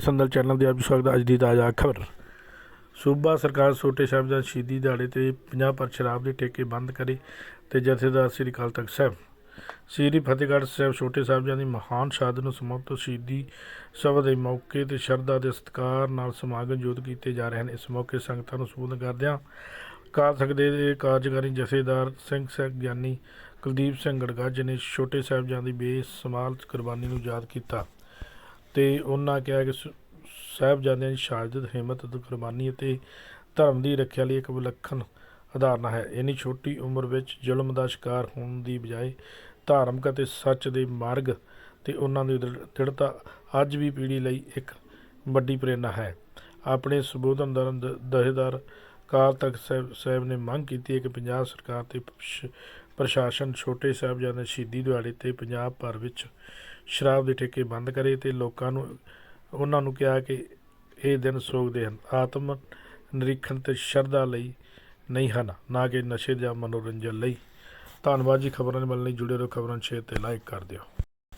ਸੰਦਲ channel ਦੇ ਆਪ ਜੀ ਸਵਾਗਤ ਅੱਜ ਦੀ ਤਾਜ਼ਾ ਖਬਰ। ਸੂਬਾ ਸਰਕਾਰ ਛੋਟੇ ਸਾਹਿਬਜ਼ਾਦ ਸ਼ਹੀਦੀ ਦਿਹਾੜੇ ਤੇ 50 ਪਰ ਸ਼ਰਾਬ ਦੇ ਠੇਕੇ ਬੰਦ ਕਰੇ ਤੇ ਜਥੇਦਾਰ ਸ੍ਰੀ ਅਕਾਲ ਤਖਤ ਸਾਹਿਬ। ਸ੍ਰੀ ਫਤਿਹਗੜ੍ਹ ਸਾਹਿਬ ਛੋਟੇ ਸਾਹਿਬਜ਼ਾਦੇ ਦੀ ਮਹਾਨ ਸ਼ਹਾਦਤ ਨੂੰ ਸਮਰਪਿਤ ਸ਼ਹੀਦੀ ਸਭਾ ਦੇ ਮੌਕੇ ਤੇ ਸ਼ਰਧਾ ਦੇ ਸਤਿਕਾਰ ਨਾਲ ਸਮਾਗਮ ਜੋਤ ਕੀਤੇ ਜਾ ਰਹੇ ਹਨ। ਇਸ ਮੌਕੇ ਸੰਗਤਾਂ ਨੂੰ ਸੰਬੋਧਨ ਕਰਦਿਆਂ ਅਕਾਲ ਤਖਤ ਦੇ ਕਾਰਜਕਾਰੀ ਜਥੇਦਾਰ ਸਿੰਘ ਸਿੰਘ ਗਿਆਨੀ ਕੁਲਦੀਪ ਸਿੰਘ ਗੜਗੱਜ ਨੇ ਛੋਟੇ ਸਾਹਿਬਜ਼ਾਦੇ ਦੀ ਬੇਸਮਾਲ ਕੁਰਬਾਨੀ ਨੂੰ ਯਾਦ ਕੀਤਾ। ਅਤੇ ਉਹਨਾਂ ਕਿਹਾ ਕਿ ਸ- ਸਾਹਿਬਜ਼ਾਦਿਆਂ ਦੀ ਸ਼ਹਾਦਤ, ਹਿੰਮਤ ਅਤੇ ਕੁਰਬਾਨੀ ਅਤੇ ਧਰਮ ਦੀ ਰੱਖਿਆ ਲਈ ਇੱਕ ਵਿਲੱਖਣ ਉਦਾਹਰਨ ਹੈ। ਇੰਨੀ ਛੋਟੀ ਉਮਰ ਵਿੱਚ ਜ਼ੁਲਮ ਦਾ ਸ਼ਿਕਾਰ ਹੋਣ ਦੀ ਬਜਾਏ ਧਾਰਮਿਕ ਅਤੇ ਸੱਚ ਦੇ ਮਾਰਗ ਤੇ ਉਹਨਾਂ ਦੀ ਦ੍ਰਿੜ- ਦ੍ਰਿੜਤਾ ਅੱਜ ਵੀ ਪੀੜ੍ਹੀ ਲਈ ਇੱਕ ਵੱਡੀ ਪ੍ਰੇਰਨਾ ਹੈ। ਆਪਣੇ ਸੰਬੋਧਨ ਦੌਰਾਨ ਦਹੇਦਾਰ ਅਕਾਲ ਤਖਤ ਸਾਹਿਬ ਸਾਹਿਬ ਨੇ ਮੰਗ ਕੀਤੀ ਹੈ ਕਿ ਪੰਜਾਬ ਸਰਕਾਰ ਤੇ ਸ਼- ਪ੍ਰਸ਼ਾਸਨ, ਛੋਟੇ ਸਾਹਿਬਜ਼ਾਦੇ ਸ਼ਹੀਦੀ ਦਿਹਾੜੇ ਤੇ ਪੰਜਾਬ ਭਰ ਵਿੱਚ ਸ਼ਰਾਬ ਦੇ ਠੇਕੇ ਬੰਦ ਕਰੇ ਤੇ ਲੋਕਾਂ ਨੂੰ ਉਹਨਾਂ ਨੂੰ ਕਿਹਾ ਕਿ ਇਹ ਦਿਨ ਸੋਗ ਦੇ ਹਨ। ਆਤਮ ਨਿਰੀਖਣ ਤੇ ਸ਼ਰਧਾ ਲਈ ਨਹੀਂ ਹਨ, ਨਾ ਕਿ ਨਸ਼ੇ ਜਾਂ ਮਨੋਰੰਜਨ ਲਈ। ਧੰਨਵਾਦ ਜੀ। ਖਬਰਾਂ ਦੇ ਮਿਲਣ ਲਈ ਜੁੜੇ ਰਹੋ। ਖਬਰਾਂ ਨੂੰ ਸ਼ੇਅਰ ਤੇ ਲਾਈਕ ਕਰ ਦਿਓ।